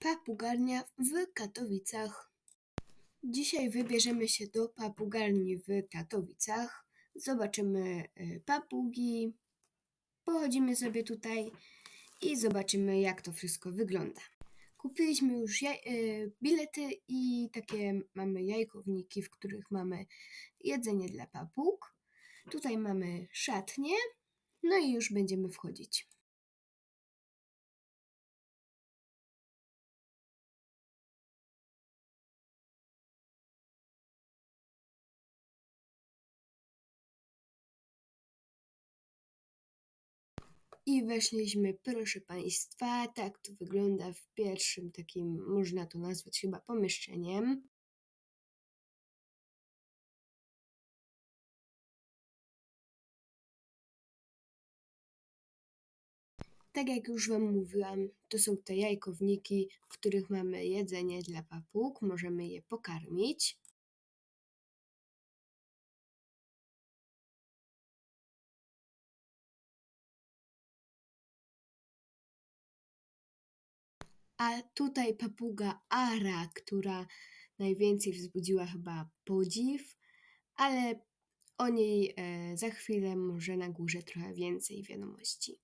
Papugarnia w Katowicach. Dzisiaj wybierzemy się do papugarni w Katowicach. Zobaczymy e, papugi, pochodzimy sobie tutaj i zobaczymy, jak to wszystko wygląda. Kupiliśmy już e, bilety i takie mamy jajkowniki, w których mamy jedzenie dla papug. Tutaj mamy szatnię, no i już będziemy wchodzić. I weszliśmy, proszę Państwa, tak to wygląda w pierwszym takim, można to nazwać chyba pomieszczeniem. Tak jak już Wam mówiłam, to są te jajkowniki, w których mamy jedzenie dla papug, możemy je pokarmić. A tutaj papuga Ara, która najwięcej wzbudziła chyba podziw, ale o niej e, za chwilę może na górze trochę więcej wiadomości.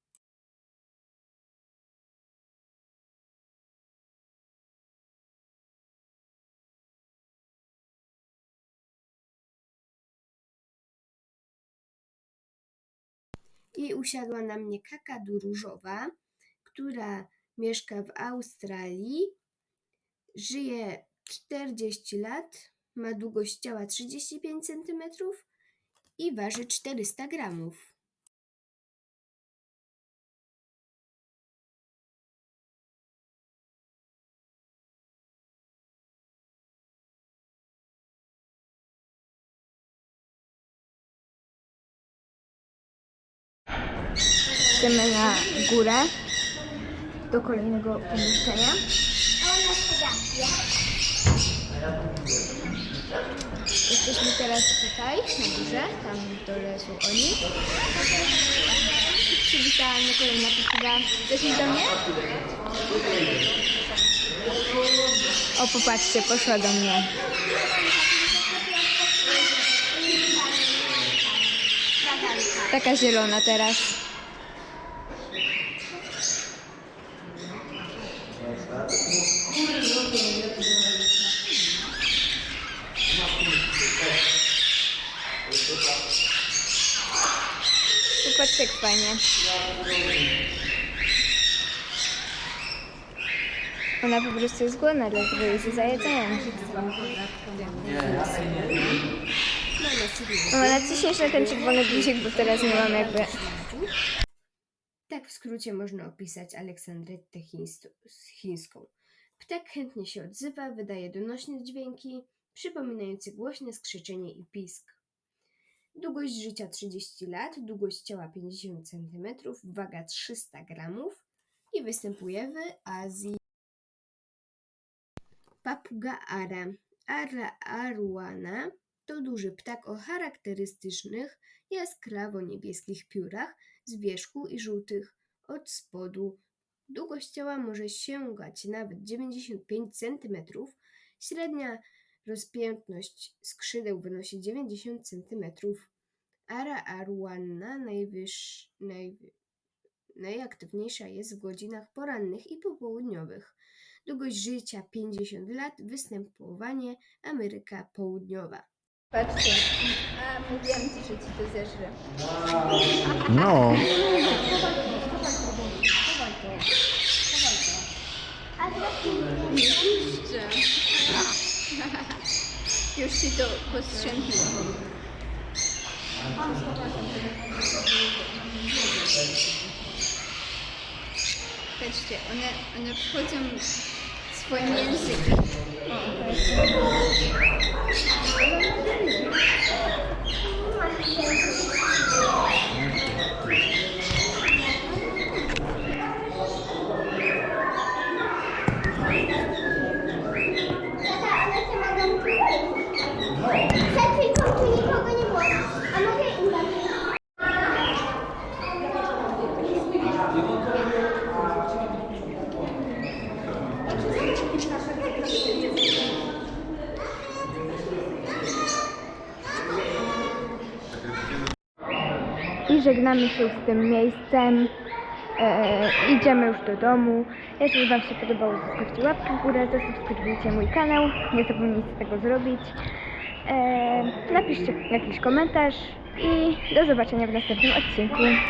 I usiadła na mnie kakadu różowa, która mieszka w Australii, żyje 40 lat, ma długość ciała 35 cm i waży 400 gramów. Idziemy na górę do kolejnego pomieszczenia. Jesteśmy teraz tutaj, na górze, tam w dole są oni. Przywitalna kolejna papuga. Chcesz mi do mnie? O, popatrzcie, poszła do mnie. Taka zielona teraz. Popatrzcie, jak fajnie. Ona po prostu jest głodna, dlatego jest za jedzeniem. No, naciśniesz na ten czerwony guzik, bo teraz nie mam jakby... Tak w skrócie można opisać Aleksandretę chińską- chińską. Ptak chętnie się odzywa, wydaje donośne dźwięki, przypominające głośne skrzyczenie i pisk. Długość życia 30 lat, długość ciała 50 cm, waga 300 gramów i występuje w Azji. Papuga ara. Ara aruana to duży ptak o charakterystycznych jaskrawo-niebieskich piórach z i żółtych od spodu. Długość ciała może sięgać nawet 95 cm. Średnia rozpiętność skrzydeł wynosi 90 cm. Ara aruana najwyż, najwy, najaktywniejsza jest w godzinach porannych i popołudniowych. Długość życia 50 lat, występowanie Ameryka Południowa. Patrzcie, a mówiłam ci, że ci to zeżre. No, Jeszcze. Już ci to postrzępiło. Patrzcie, one, one wchodzą swoim językiem. I żegnamy się z tym miejscem. E, idziemy już do domu. Jeśli Wam się podobało, zostawcie łapkę w górę, zasubskrybujcie mój kanał. Nie zapomnijcie tego zrobić. E, napiszcie jakiś komentarz i do zobaczenia w następnym odcinku.